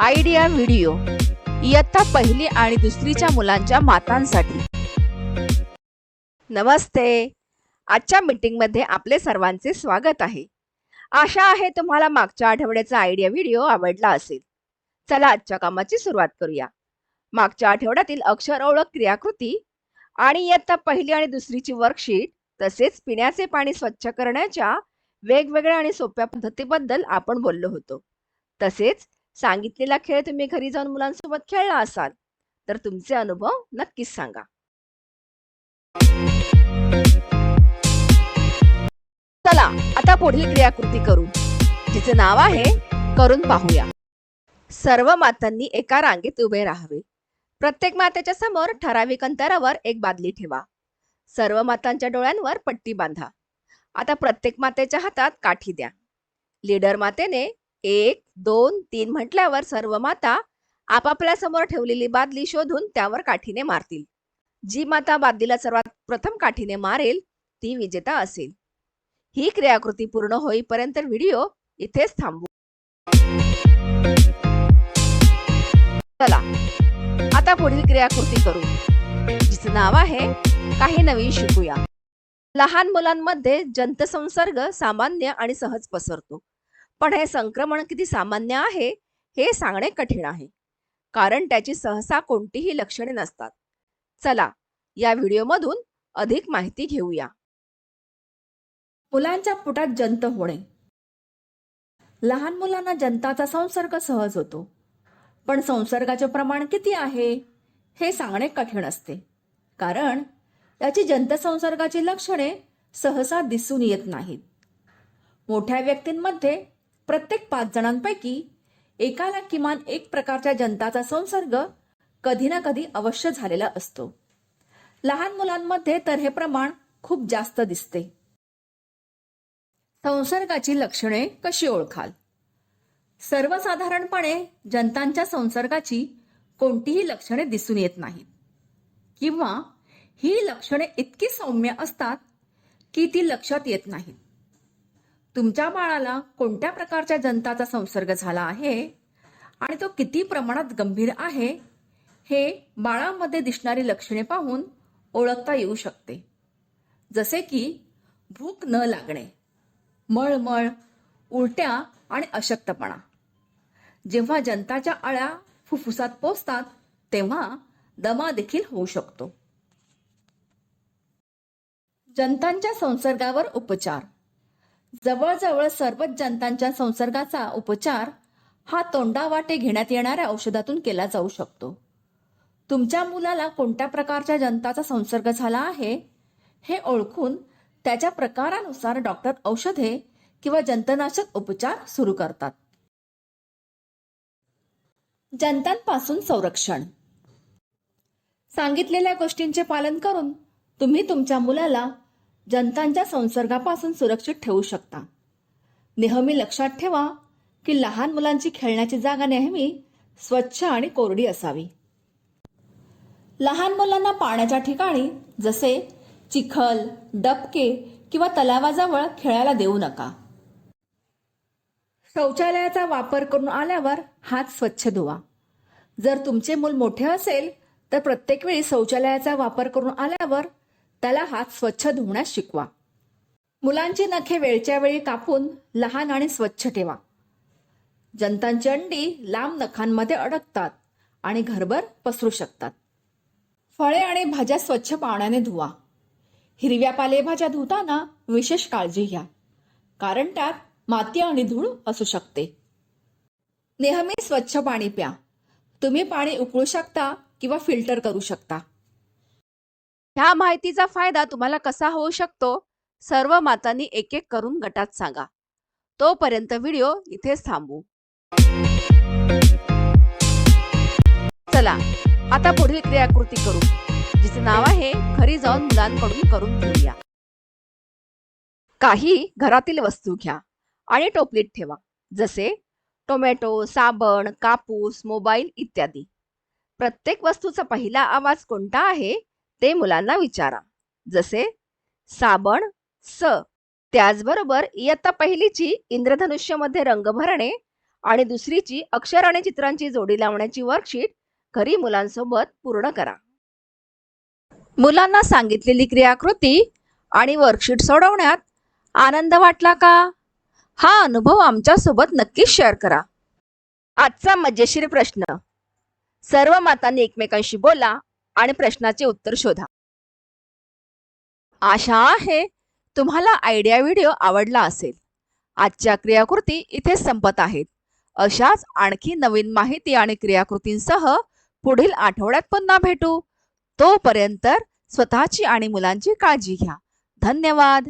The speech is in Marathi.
Idea video. इयत्ता पहिली आणि दुसरीच्या मुलांच्या मातांसाठी. नमस्ते. आजच्या मीटिंगमध्ये आपले सर्वांचे स्वागत आहे. आशा आहे तुम्हाला मागच्या आठवड्याचा आयडिया व्हिडिओ आवडला असेल. चला आजच्या कामाची सुरुवात करूया. मागच्या आठवड्यातील अक्षर ओळख क्रियाकृती आणि इयत्ता पहिली आणि दुसरीची वर्कशीट तसेच पिण्याचे पाणी स्वच्छ करण्याच्या वेगवेगळ्या आणि सोप्या पद्धतीबद्दल आपण बोललो होतो. तसेच सांगितलेला खेळ तुम्ही घरी जाऊन मुलांसोबत खेळला असाल तर तुमचे अनुभव नक्कीच सांगा. चला आता पुढील क्रियाकृती करू. जिचे नाव आहे करून पाहूया. सर्व मातांनी एका रांगेत उभे राहावे. प्रत्येक मातेच्या समोर ठराविक अंतरावर एक बादली ठेवा. सर्व मातांच्या डोळ्यांवर पट्टी बांधा. आता प्रत्येक मातेच्या हातात काठी द्या. लीडर मातेने एक दोन तीन म्हटल्यावर सर्व माता आपापल्या समोर ठेवलेली बादली शोधून त्यावर काठीने मारतील. जी माता बादलीला सर्वात प्रथम काठीने मारेल ती विजेता असेल. ही क्रियाकृती पूर्ण होईपर्यंत व्हिडिओ इथेच थांबू चला आता पुढील क्रियाकृती करू जिचं नाव आहे काही नवीन शिकूया. लहान मुलांमध्ये जंतसंसर्ग सामान्य आणि सहज पसरतो. पण हे संक्रमण किती सामान्य आहे हे सांगणे कठीण आहे. कारण त्याची सहसा कोणतीही लक्षणे नसतात. चला या व्हिडिओमधून अधिक माहिती घेऊया. मुलांच्या पोटात जंत होणे. लहान मुलांना जंताचा संसर्ग सहज होतो. पण संसर्गाचे प्रमाण किती आहे हे सांगणे कठीण असते. कारण त्याची जंतसंसर्गाची लक्षणे सहसा दिसून येत नाहीत. मोठ्या व्यक्तींमध्ये प्रत्येक पाच जणांपैकी एकाला किमान एक प्रकारच्या जंताचा संसर्ग कधी ना कधी अवश्य झालेला असतो. लहान मुलांमध्ये तर हे प्रमाण खूप जास्त दिसते. संसर्गाची लक्षणे कशी ओळखाल? सर्वसाधारणपणे जंतांच्या संसर्गाची कोणतीही लक्षणे दिसून येत नाहीत. किंवा ही लक्षणे इतकी सौम्य असतात की ती लक्षात येत नाहीत. तुमच्या बाळाला कोणत्या प्रकारच्या जंताचा संसर्ग झाला आहे? आणि तो किती प्रमाणात गंभीर आहे? हे बाळामध्ये दिसणारी लक्षणे पाहून ओळखता येऊ शकते. जसे की भूक न लागणे मळमळ उलट्या आणि अशक्तपणा. जेव्हा जंताच्या अळ्या फुफ्फुसात पोचतात तेव्हा दमा देखील होऊ शकतो. जंतांच्या संसर्गावर उपचार. जवळजवळ सर्वच जंतांच्या संसर्गाचा उपचार हा तोंडावाटे घेण्यात येणाऱ्या औषधातून केला जाऊ शकतो. तुमच्या मुलाला कोणत्या प्रकारच्या जंताचा संसर्ग झाला आहे हे ओळखून त्याच्या प्रकारानुसार डॉक्टर औषधे किंवा जंतनाशक उपचार सुरू करतात. जंतांपासून संरक्षण. सांगितलेल्या गोष्टींचे पालन करून तुम्ही तुमच्या मुलाला जंतांच्या संसर्गापासून सुरक्षित ठेवू शकता. नेहमी लक्षात ठेवा की लहान मुलांची खेळण्याची जागा नेहमी स्वच्छ आणि कोरडी असावी. लहान मुलांना पाण्याच्या ठिकाणी जसे चिखल डबके किंवा तलावाजवळ खेळायला देऊ नका. शौचालयाचा वापर करून आल्यावर हात स्वच्छ धुवा. जर तुमचे मूल मोठे असेल तर प्रत्येक वेळी शौचालयाचा वापर करून आल्यावर त्याला हात स्वच्छ धुण्यास शिकवा. मुलांची नखे वेळच्या वेळी कापून लहान आणि स्वच्छ ठेवा. जंतांची अंडी लांब नखांमध्ये अडकतात आणि घरभर पसरू शकतात. फळे आणि भाज्या स्वच्छ पाण्याने धुवा. हिरव्या पालेभाज्या धुताना विशेष काळजी घ्या कारण त्यात माती आणि धूळ असू शकते. नेहमी स्वच्छ पाणी प्या. तुम्ही पाणी उकळू शकता किंवा फिल्टर करू शकता. ह्या माहितीचा फायदा तुम्हाला कसा होऊ शकतो सर्व मातांनी एक एक करून गटात सांगा. तोपर्यंत व्हिडिओ इथेच थांबू. चला आता पुढील क्रियाकृती करू जिचे नाव आहे घरी जाऊन मुलांकडून करून घेऊया. काही घरातील वस्तू घ्या आणि टोपलीत ठेवा जसे टोमॅटो साबण कापूस मोबाईल इत्यादी. प्रत्येक वस्तूचा पहिला आवाज कोणता आहे? ते मुलांना विचारा. जसे साबण स त्याचबरोबर इयत्ता पहिलीची इंद्रधनुष्यमध्ये रंग भरणे आणि दुसरीची अक्षर आणि चित्रांची जोडी लावण्याची वर्कशीट घरी मुलांसोबत पूर्ण करा. मुलांना सांगितलेली क्रियाकृती आणि वर्कशीट सोडवण्यात आनंद वाटला का? हा अनुभव आमच्यासोबत नक्कीच शेअर करा. आजचा मजेशीर प्रश्न. सर्व मातांनी एकमेकांशी बोला आणि प्रश्नाचे उत्तर शोधा. आशा आहे तुम्हाला आयडिया व्हिडिओ आवडला असेल. आजच्या क्रियाकृती इथे संपत आहेत. अशाच आणखी नवीन माहिती आणि क्रियाकृतींसह पुढील आठवड्यात पुन्हा भेटू. तोपर्यंत स्वतःची आणि मुलांची काळजी घ्या. धन्यवाद.